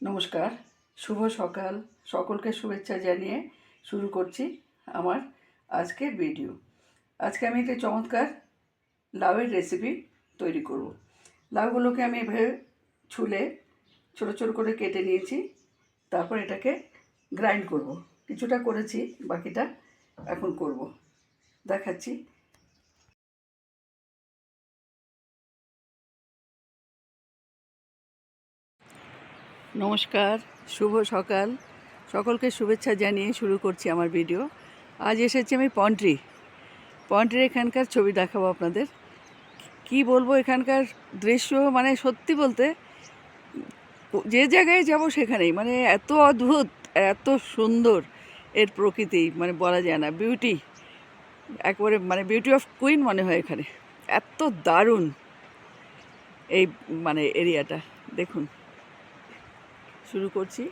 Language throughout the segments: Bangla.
নমস্কার, শুভ সকাল। সকলকে শুভেচ্ছা জানিয়ে শুরু করছি আমার আজকের ভিডিও আজকে আমি একটি চমৎকার লাউয়ের রেসিপি তৈরি করব। লাউগুলোকে আমি এভাবে ছুলে ছোটো ছোটো করে কেটে নিয়েছি, তারপর এটাকে গ্রাইন্ড করব। কিছুটা করেছি, বাকিটা এখন করব। দেখাচ্ছি নমস্কার, শুভ সকাল। সকলকে শুভেচ্ছা জানিয়ে শুরু করছি আমার ভিডিও। আজ এসেছি আমি পন্ট্রি। পন্ট্রির এখানকার ছবি দেখাবো আপনাদের। কি বলব, এখানকার দৃশ্য মানে সত্যি বলতে, যে জায়গায় যাব সেখানেই। মানে এত অদ্ভুত, এত সুন্দর এর প্রকৃতি মানে বলা যায় না। বিউটি, একবারে মানে বিউটি অফ কুইন মনে হয় এখানে। এত দারুণ এই মানে এরিয়াটা। দেখুন। শুরু করছি।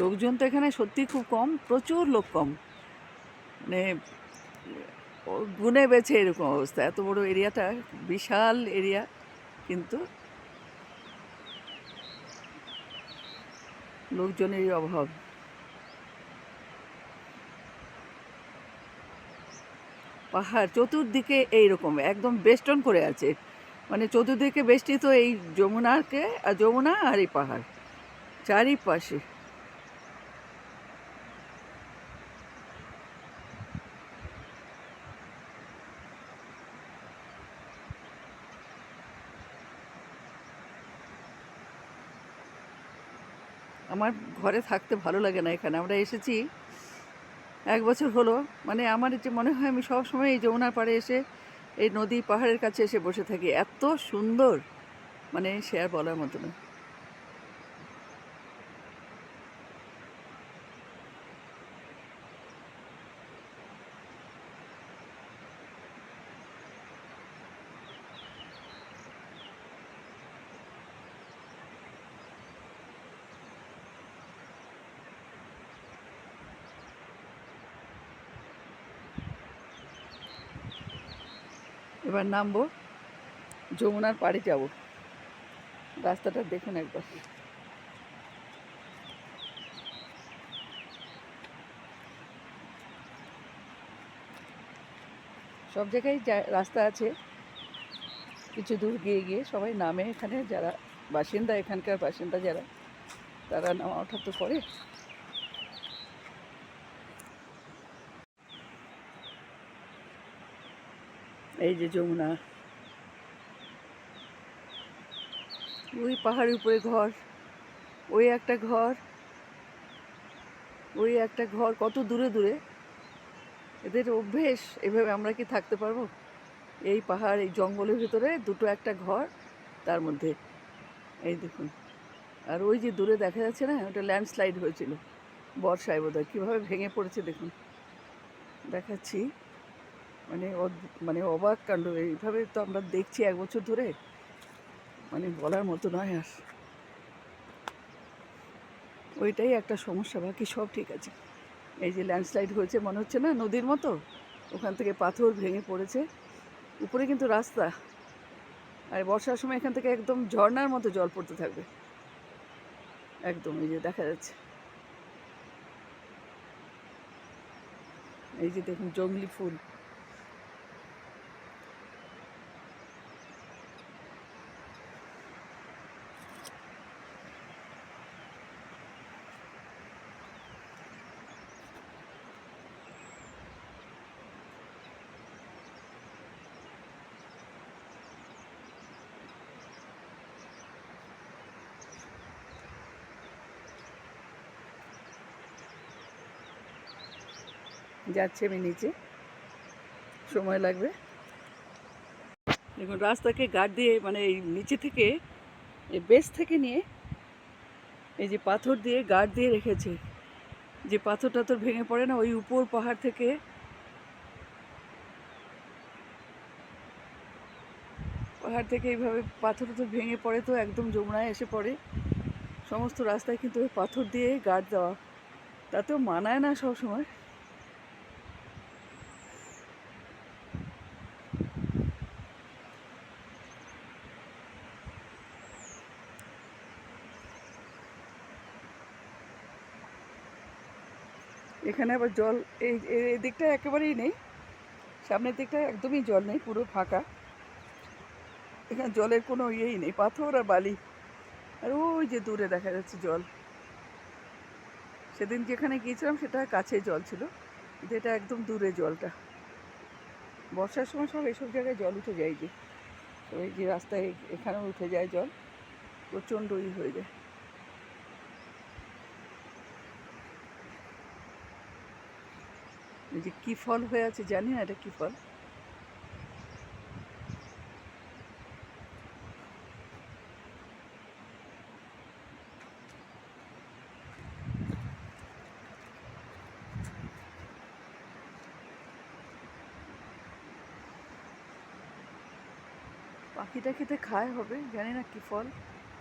লোকজন তো এখানে সত্যি খুব কম, প্রচুর লোক কম। মানে গুনে বেছে এরকম অবস্থা। এত বড় এরিয়াটা বিশাল এরিয়া, কিন্তু লোকজনেরই অভাব। পাহাড় চতুর্দিকে এইরকম, একদম বেষ্টন করে আছে। মানে চতুর্দিকে বেষ্টিত এই যমুনাকে আর যমুনা আর এই পাহাড়, চারিপাশে। আমার ঘরে থাকতে ভালো লাগে না এখানে। আমরা এসেছি এক বছর হলো মানে আমার যে মনে হয় আমি সব সময় এই যমুনার পাড়ে এসে, এই নদী পাহাড়ের কাছে এসে বসে থাকি। এত সুন্দর মানে সে আর বলার মতো না। এবার নামবো। যমুনার পাড়ে যাব। রাস্তাটা দেখুন একবার। সব জায়গায় রাস্তা আছে। কিছু দূর গিয়ে গিয়ে সবাই নামে এখানে যারা বাসিন্দা, এখানকার বাসিন্দা যারা, তারা নামা ওঠা তো করে। এই যে যমুনা। ওই পাহাড়ের উপরে ঘর। ওই একটা ঘর। ওই একটা ঘর কত দূরে দূরে। এদের অভ্যেস, এভাবে আমরা কি থাকতে পারব? এই পাহাড়, এই জঙ্গলের ভিতরে দুটো একটা ঘর, তার মধ্যে। এই দেখুন। আর ওই যে দূরে দেখা যাচ্ছে না, ওটা ল্যান্ডস্লাইড হয়েছিল। বর্ষায় বোধ হয় কীভাবে ভেঙে পড়েছে দেখুন। দেখাচ্ছি। মানে মানে অবাক কাণ্ড। এইভাবে তো আমরা দেখছি এক বছর ধরে। মানে বলার মতো নয় আর। ওইটাই একটা সমস্যা। বাকি সব ঠিক আছে। এই যে ল্যান্ডস্লাইড হয়েছে মনে হচ্ছে না? নদীর মতো? ওখান থেকে পাথর ভেঙে পড়েছে। উপরে কিন্তু রাস্তা। আর বর্ষার সময় এখান থেকে একদম ঝর্নার মতো জল পড়তে থাকবে। একদম, এই যে দেখা যাচ্ছে। এই যে দেখুন, জঙ্গলি ফুল। যাচ্ছে আমি নিচে। সময় লাগবে। দেখুন, রাস্তাকে গার্ড দিয়ে মানে এই নিচে থেকে, এই বেস থেকে নিয়ে এই যে পাথর দিয়ে গার্ড দিয়ে রেখেছে। যে পাথর টাথর ভেঙে পড়ে না, ওই উপর পাহাড় থেকে পাহাড় থেকে এইভাবে পাথর টাথর ভেঙে পড়ে তো, একদম যমুনায় এসে পড়ে। সমস্ত রাস্তায় কিন্তু ওই পাথর দিয়ে গার্ড দেওয়া। তাতেও মানায় না সব সময় এখানে আবার জল, এই, এই- দিকটা একেবারেই নেই। সামনের দিকটা একদমই জল নেই, পুরো ফাঁকা। এখানে জলের কোনো ইয়েই নেই, পাথর আর বালি। আর ওই যে দূরে দেখা যাচ্ছে জল। সেদিন যেখানে গিয়েছিলাম সেটা কাছে জল ছিল এটা একদম দূরে জলটা। বর্ষার সময় সব এসব জায়গায় জল উঠে যায় যে। এই যে রাস্তায় এখানেও উঠে যায় জল, প্রচণ্ড ই হয়ে যায়। যে কী ফল হয়ে আছে জানি না এটা কী ফল। পাখিটা খেতে খায় হবে, জানি না কি ফল।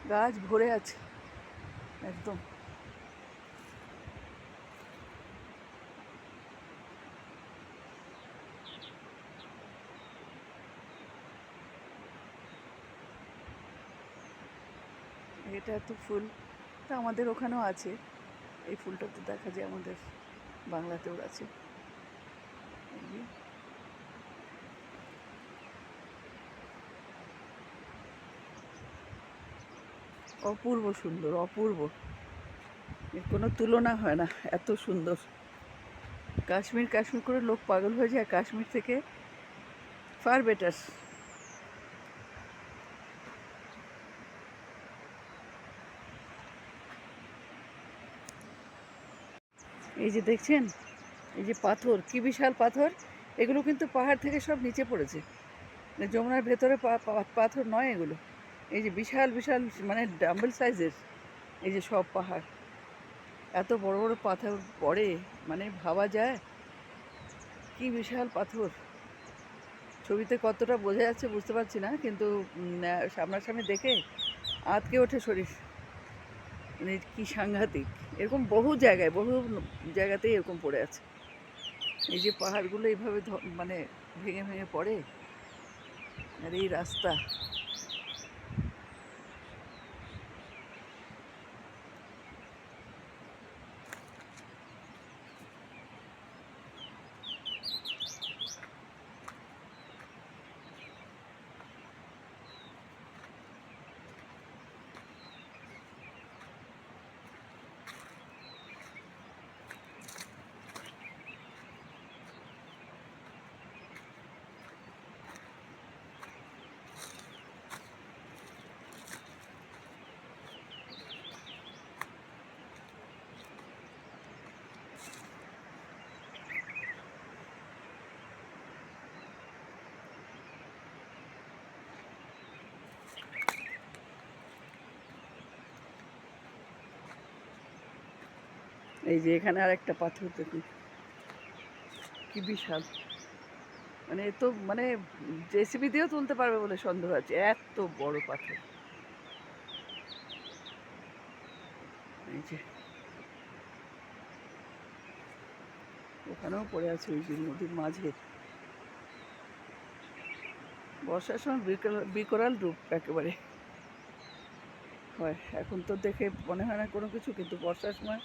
গাছ ভরে আছে, একদম। এটা তো ফুল। তা আমাদের ওখানেও আছে। এই ফুলটা তো দেখা যায় আমাদের বাংলাতেও আছে। অপূর্ব সুন্দর, অপূর্ব। কোনো তুলনা হয় না, এত সুন্দর। কাশ্মীর কাশ্মীর করে লোক পাগল হয়ে যায়, কাশ্মীর থেকে ফার বেটার এই যে দেখছেন? এই যে পাথর, কি বিশাল পাথর। এগুলো কিন্তু পাহাড় থেকে সব নিচে পড়েছে। মানে যমুনার ভেতরে পাথর নয় এগুলো। এই যে বিশাল বিশাল মানে ডাম্বেল সাইজের এই যে সব পাহাড়। এত বড় বড় পাথর পড়ে মানে ভাবা যায়। কি বিশাল পাথর। ছবিতে কতটা বোঝা যাচ্ছে বুঝতে পারছি না, কিন্তু সামনাসামনি দেখে আতকে ওঠে শরীর। মানে কি সাংঘাতিক। এরকম বহু জায়গায়, বহু জায়গাতেই এরকম পড়ে আছে। এই যে পাহাড়গুলো এইভাবে মানে ভেঙে ভেঙে পড়ে? আর এই রাস্তা। এই যে এখানে আর একটা পাথর দেখুন। কি বিশাল। মানে এ তো মানে জেসিবি দিয়েও তুলতে পারবে বলে সন্দেহ আছে। এত বড় পাথর। এই যে। ওখানেও পড়ে আছে ওই যে নদীর মাঝে। বর্ষার সময় বিকরাল রূপ একেবারে। হয়, এখন তো দেখে মনে হয় না কোনো কিছু, কিন্তু বর্ষার সময়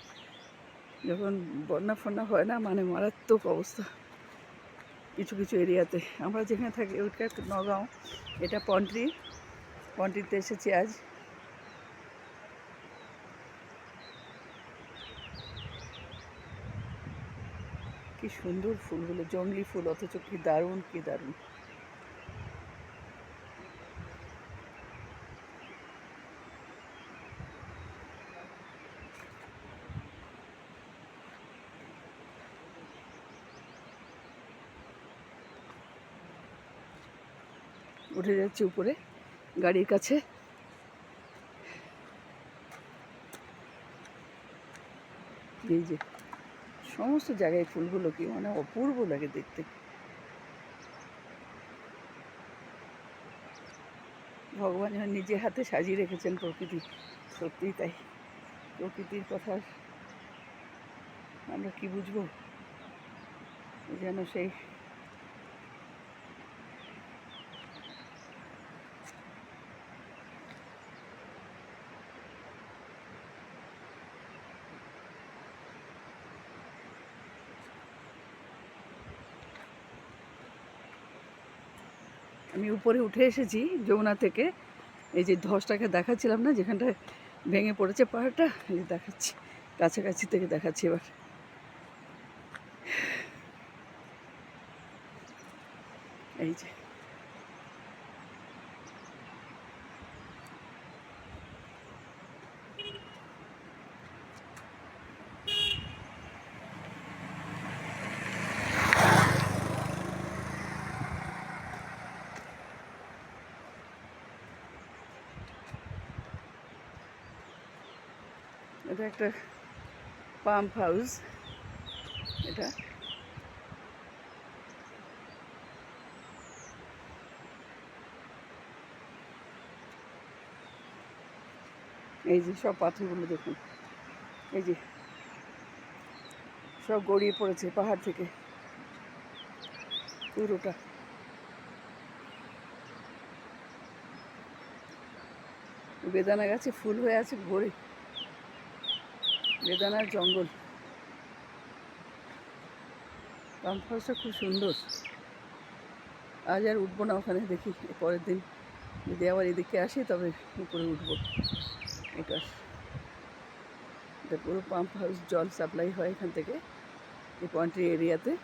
যখন বন্যা ফন্যা হয় না মানে মারাত্মক অবস্থা। কিছু কিছু এরিয়াতে। আমরা যেখানে থাকি ওইটা নগাঁও, এটা পন্ট্রি। পন্ট্রিতে এসেছি আজ। কি সুন্দর ফুলগুলো, জঙ্গলি ফুল, অথচ কি দারুণ কি দারুণ। উঠে যাচ্ছে উপরে, গাড়ির কাছে। এই যে, সমস্ত জায়গায় ফুলগুলো কি মানে অপূর্ব লাগে দেখতে। ভগবান যেন নিজে হাতে সাজিয়ে রেখেছেন প্রকৃতি, সত্যিই তাই। প্রকৃতির কথা আমরা কি বুঝব? যেন সেই আমি উপরে উঠে এসেছি যমুনা থেকে। এই যে ধসটাকে দেখাচ্ছিলাম না যেখানটায় ভেঙে পড়েছে পাহাড়টা, এই যে দেখাচ্ছি, কাছাকাছি থেকে দেখাচ্ছি এবার। এই যে। এটা একটা পাম্প হাউস এটা। এই যে সব পাথরগুলো দেখুন। এই যে সব গড়িয়ে পড়েছে পাহাড় থেকে। পুরোটা। বেদানা গাছে ফুল হয়ে আছে ভরে। বেদানার জঙ্গল। পাম্প হাউসটা খুব সুন্দর। আজ আর উঠবো না ওখানে, দেখি পরের দিন। যদি আবার এদিকে আসি, তবে উপরে উঠবো। এটা। এটা পুরো পাম্প হাউস জল সাপ্লাই হয় এখান থেকে, এই পয়েন্টের এরিয়াতে।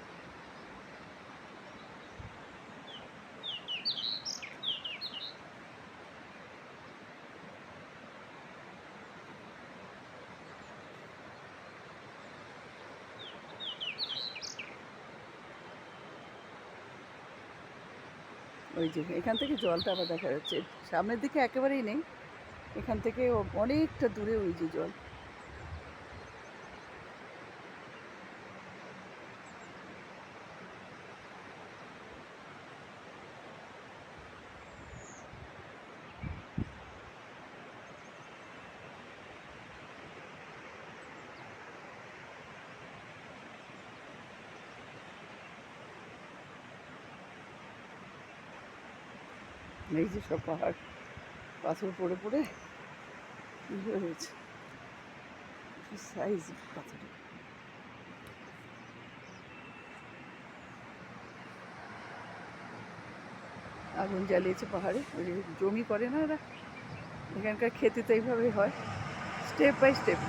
ওই যে, এখান থেকে জলটা আবার দেখা যাচ্ছে। সামনের দিকে একেবারেই নেই। এখান থেকে অনেকটা দূরে ওই যে জল। এই যে সব পাহাড়, পাথর পড়ে পড়ে হয়েছে সাইজ পাথর? আগুন জ্বালিয়েছে পাহাড়ে, ওই যে জমি করে না এরা এখানকার খেতে তো এইভাবেই হয়। স্টেপ বাই স্টেপ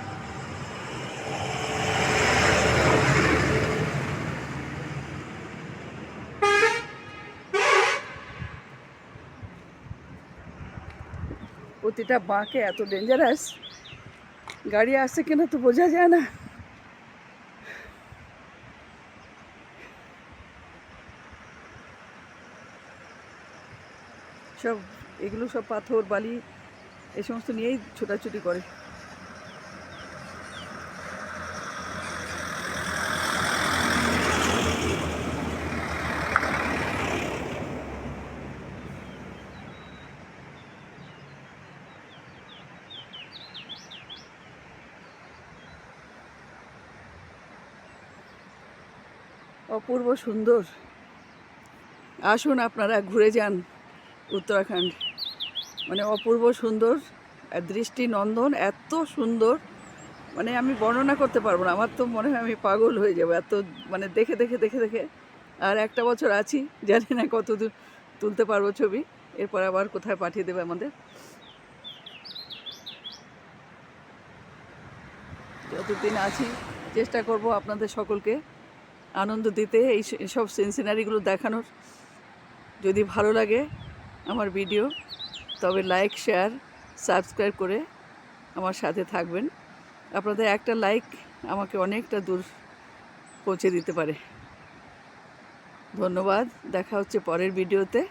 প্রতিটা বাঁকে এত ডেঞ্জারাস গাড়ি আসছে কিনা তো বোঝা যায় না। সব, এগুলো সব পাথর, বালি এই সমস্ত নিয়েই ছোটাছুটি করে। অপূর্ব সুন্দর। আসুন আপনারা ঘুরে যান উত্তরাখণ্ড। মানে অপূর্ব সুন্দর দৃষ্টি নন্দন এত সুন্দর। মানে আমি বর্ণনা করতে পারব না, আমার তো মনে হয় আমি পাগল হয়ে যাব এত মানে দেখে দেখে দেখে দেখে। আর একটা বছর আছি, জানি না কত দূর তুলতে পারব ছবি। এরপর আবার কোথায় পাঠিয়ে দেবে আমাদের? যতদিন আছি, চেষ্টা করব আপনাদের সকলকে। আনন্দ দিতে এই সব সিনসিনারিগুলো দেখানোর যদি ভালো লাগে আমার ভিডিও, তবে লাইক, শেয়ার, সাবস্ক্রাইব করে আমার সাথে থাকবেন। আপনাদের একটা লাইক আমাকে অনেকটা দূর পৌঁছে দিতে পারে। ধন্যবাদ, দেখা হচ্ছে পরের ভিডিওতে।